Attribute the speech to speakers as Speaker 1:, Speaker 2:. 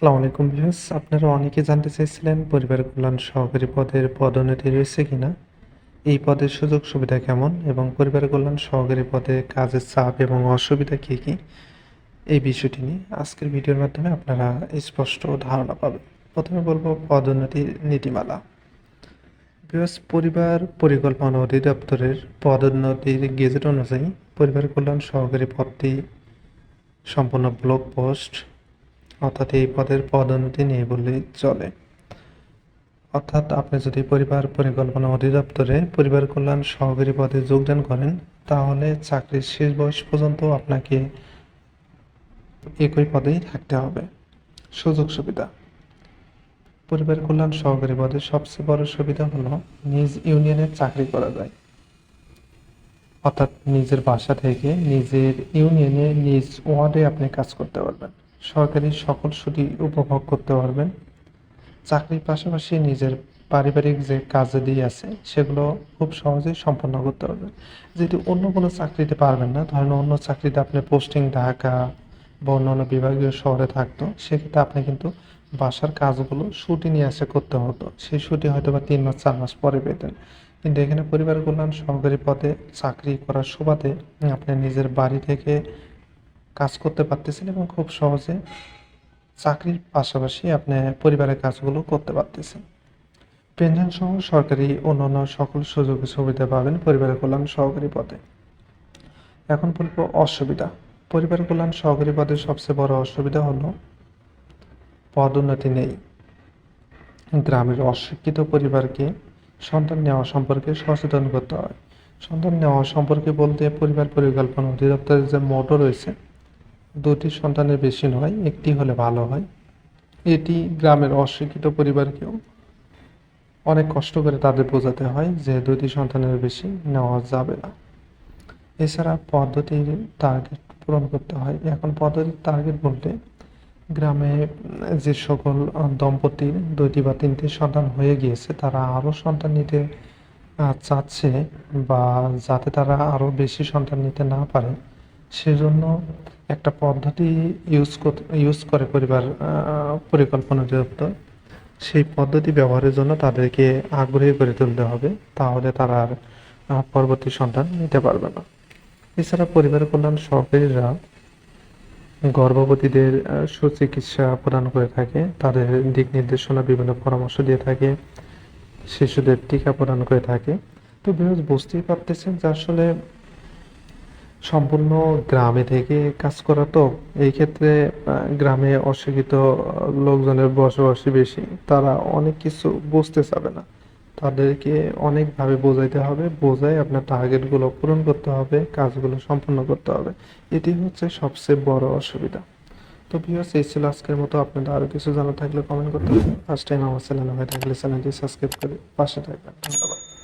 Speaker 1: আসসালামু আলাইকুম ভিউয়ার্স, আপনারা অনেকে জানতে চাইছিলেন পরিবার কল্যাণ সহকারী পদের পদোন্নতি রয়েছে কিনা। এই পদের সুযোগ সুবিধা কেমন এবং পরিবার কল্যাণ সহকারী পদে কাজের চাপ এবং অসুবিধা কী কী? এই বিষয়টি নিয়ে আজকের ভিডিওর মাধ্যমে আপনারা স্পষ্ট ধারণা পাবেন। প্রথমে বলব পদোন্নতি নীতিমালা। ভিউয়ার্স, পরিবার পরিকল্পনা অধিদপ্তরের পদোন্নতির গেজেট অনুযায়ী পরিবার কল্যাণ সহকারী পদটি সম্পূর্ণ ব্লক পোস্ট অর্থাৎ এই পদের পদোন্নতি নেই বললেই চলে। অর্থাৎ আপনি যদি পরিবার, পরিকল্পনা অধিদপ্তরে পরিবার কল্যাণ সহকারী পদে যোগদান করেন, তাহলে চাকরির শেষ বয়স পর্যন্ত আপনাকে একই পদেই থাকতে হবে। সুযোগ সুবিধা। পরিবার কল্যাণ সহকারী পদে সবচেয়ে বড় সুবিধা হলো নিজ ইউনিয়নে চাকরি করা যায়। অর্থাৎ নিজের বাসা থেকে নিজের ইউনিয়নে নিজ ওয়ার্ডে আপনি কাজ করতে পারবেন। সরকারি সকল সুদি উপভোগ করতে পারবেন। চাকরির পাশাপাশি নিজের পারিবারিক যে কাজেদি আছে, সেগুলো খুব সহজেই সম্পন্ন করতে পারবেন। যেহেতু অন্য কোনো চাকরিতে পারবেন না, ধরেন অন্য চাকরিতে আপনি পোস্টিং ঢাকা বা অন্যান্য বিভাগীয় শহরে থাকতো, সেক্ষেত্রে আপনি কিন্তু বাসার কাজগুলো ছুটি নিয়ে আসে করতে হতো। সেই ছুটি হয়তো বা তিন মাস, চার মাস পরে পেতেন। কিন্তু এখানে পরিবার কল্যাণ সহকারী পদে চাকরি করার সুবাদে আপনি নিজের বাড়ি থেকে কাজ করতে পারতেছেন এবং খুব সহজে চাকরির পাশাপাশি আপনি পরিবারের কাজগুলো করতে পারতেছেন। পেনশন সহ সরকারি অন্যান্য সকল সুযোগ সুবিধা পাবেন পরিবার কল্যাণ সহকারী পদে। এখন বলব অসুবিধা। পরিবার কল্যাণ সহকারী পদে সবচেয়ে বড় অসুবিধা হলো পদোন্নতি নেই। গ্রামের অশিক্ষিত পরিবারকে সন্তান নেওয়া সম্পর্কে সচেতন করতে হয়। সন্তান নেওয়া সম্পর্কে বলতে পরিবার পরিকল্পনা অধিদপ্তরের যে মোটো রয়েছে দুটি সন্তানের বেশি নয়, একটি হলে ভালো হয়। এটি গ্রামের অশিক্ষিত পরিবারকেও অনেক কষ্ট করে তাদের বোঝাতে হয় যে দুটি সন্তানের বেশি নেওয়া যাবে না। এছাড়া পদ্ধতির টার্গেট পূরণ করতে হয়। এখন পদ্ধতির টার্গেট বলতে গ্রামে যে সকল দম্পতির দুইটি বা তিনটি সন্তান হয়ে গিয়েছে, তারা আরও সন্তান নিতে চাচ্ছে বা যাতে তারা আরও বেশি সন্তান নিতে না পারে সেজন্য একটা পদ্ধতি ইউজ ইউজ করে পরিবার পরিকল্পনা অধিদপ্তর সেই পদ্ধতি ব্যবহারের জন্য তাদেরকে আগ্রহী করে তুলতে হবে, তাহলে তারা আর পরবর্তী সন্তান নিতে পারবে না। এছাড়া পরিবার কল্যাণ সহকারীরা গর্ভবতীদের সুচিকিৎসা প্রদান করে থাকে, তাদের দিক নির্দেশনা, বিভিন্ন পরামর্শ দিয়ে থাকে, শিশুদের টিকা প্রদান করে থাকে। তো বিরোধ বুঝতেই পারতেছেন যে আসলে সম্পূর্ণ গ্রামে থেকে কাজ করা তো, এই ক্ষেত্রে গ্রামে অশিক্ষিত লোকজনের বসবাসী বেশি। তারা অনেক কিছু বুঝতে চাবে না। তাদেরকে অনেকভাবে বোঝাইতে হবে, বোঝাই আপনার টার্গেটগুলো পূরণ করতে হবে, কাজগুলো সম্পন্ন করতে হবে। এটি হচ্ছে সবচেয়ে বড় অসুবিধা। তো ভিউয়ার্স এই ছিল আজকের মতো। আপনাদের আরও কিছু জানা থাকলে কমেন্ট করতে পারেন ফার্স্ট টাইম আমার চ্যানেল হয়ে থাকলে চ্যানেলটি সাবস্ক্রাইব করে পাশে থাকবেন। ধন্যবাদ।